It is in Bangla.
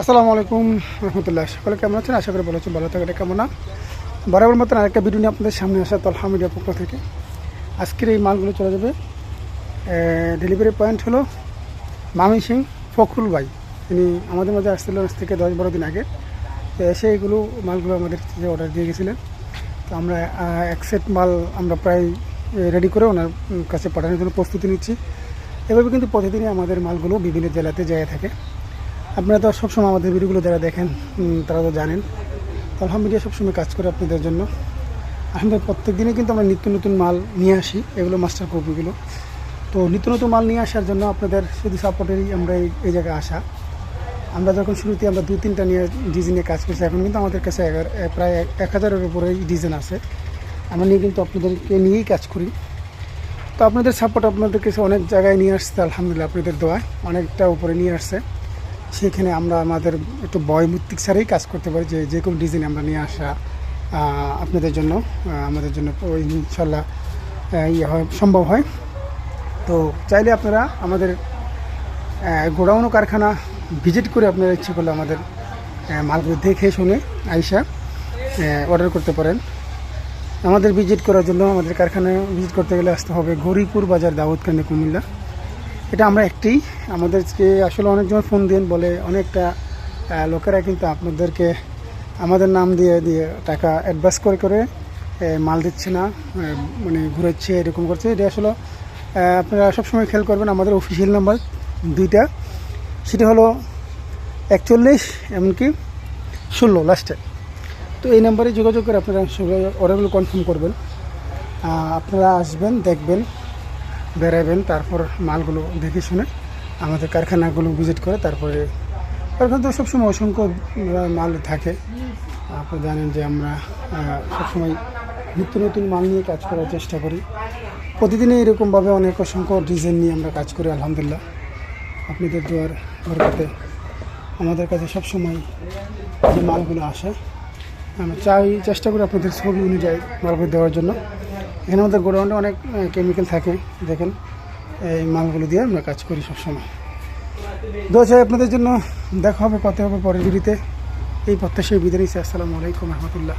আসসালামু আলাইকুম রহমতুল্লাহ। সকলে কেমন আছেন? আশা করি ভালো আছেন, ভালো থাকাটা কেমন না? বরাবর মতন আরেকটা ভিডিও নিয়ে আপনাদের সামনে আসা তলহা মিডিয়ার পক্ষ থেকে। আজকের এই মালগুলো চলে যাবে। ডেলিভারি পয়েন্ট হলো মামি সিং ফখরুল ভাই। তিনি আমাদের মাঝে আসছিল আজ থেকে দশ বারো দিন আগে। তো এসে এগুলো মালগুলো আমাদের যে অর্ডার দিয়ে গেছিলেন। তো আমরা এক সেট মাল আমরা প্রায় রেডি করে ওনার কাছে পাঠানোর জন্য প্রস্তুতি নিচ্ছি। এভাবে কিন্তু প্রতিদিনই আমাদের মালগুলো বিভিন্ন জেলাতে যায় থাকে। আপনারা তো সবসময় আমাদের ভিডিওগুলো যারা দেখেন তারা তো জানেন। তো আলহামদুলিল্লাহ সবসময় কাজ করে আপনাদের জন্য। আমাদের প্রত্যেক দিনই কিন্তু আমরা নিত্য নতুন মাল নিয়ে আসি, এগুলো মাস্টার কপিগুলো। তো নিত্য নতুন মাল নিয়ে আসার জন্য আপনাদের শুধু সাপোর্টেরই আমরা এই জায়গায় আসা। আমরা যখন শুরুতে আমরা দু তিনটা নিয়ে ডিজাইনে কাজ করছি, এখন কিন্তু আমাদের কাছে প্রায় এক হাজারের উপরে ডিজাইন আছে। আমরা নিয়ে কিন্তু আপনাদেরকে নিয়েই কাজ করি। তো আপনাদের সাপোর্ট আপনাদের কাছে অনেক জায়গায় নিয়ে আসছে, আলহামদুলিল্লাহ আপনাদের দোয়ায়। অনেকটা উপরে নিয়ে আসছে। সেখানে আমরা আমাদের একটু বয়মূর্তিক ছাড়াই কাজ করতে পারি, যে যে কোনো ডিজাইন আমরা নিয়ে আসা আপনাদের জন্য আমাদের জন্য ইনশাল্লাহ ইয়ে হয়, সম্ভব হয়। তো চাইলে আপনারা আমাদের গোডাউন কারখানা ভিজিট করে আপনারা ইচ্ছে করলে আমাদের মালগুলো দেখে শুনে আইসা অর্ডার করতে পারেন। আমাদের ভিজিট করার জন্য আমাদের কারখানায় ভিজিট করতে গেলে আসতে হবে গরিপুর বাজার, দাউদকান্দি, কুমিল্লা। এটা আমরা একটি, আমাদেরকে আসলে অনেকজন ফোন দেন বলে অনেকটা লোকেরা কিন্তু আপনাদেরকে আমাদের নাম দিয়ে দিয়ে টাকা অ্যাডভান্স করে করে মাল দিচ্ছে না মানে ঘুরাচ্ছে, এরকম করছে। এটা আসলে আপনারা সবসময় খেয়াল করবেন, আমাদের অফিসিয়াল নাম্বার দুইটা, সেটা হলো একচল্লিশ, এমনকি ষোলো লাস্টে তো এই নাম্বারে যোগাযোগ করে আপনারা অর্ডারগুলো কনফার্ম করবেন। আপনারা আসবেন, দেখবেন। বেরাবেন তারপর মালগুলো দেখে শুনে আমাদের কারখানাগুলো ভিজিট করে তারপরে কারখানা তো সবসময় অসংখ্য মাল থাকে। আপনি জানেন যে আমরা সবসময় নিত্য নতুন মাল নিয়ে কাজ করার চেষ্টা করি। প্রতিদিনই এরকমভাবে অনেক অসংখ্য ডিজাইন নিয়ে আমরা কাজ করি, আলহামদুলিল্লাহ। আপনাদের দোয়ার বরকতে আমাদের কাছে সবসময় যে মালগুলো আসে আমরা চাই, চেষ্টা করি আপনাদের ছবি অনুযায়ী মালগুলো দেওয়ার জন্য। এখানে আমাদের গোডাউনে অনেক কেমিক্যাল থাকে, দেখেন। এই মালগুলো দিয়ে আমরা কাজ করি সবসময়। চাই আপনাদের জন্য, দেখা হবে কত হবে পরের ভিডিওতে এই প্রত্যাশায় বিদায় নিচ্ছি। আসসালামু আলাইকুম রহমতুল্লাহ।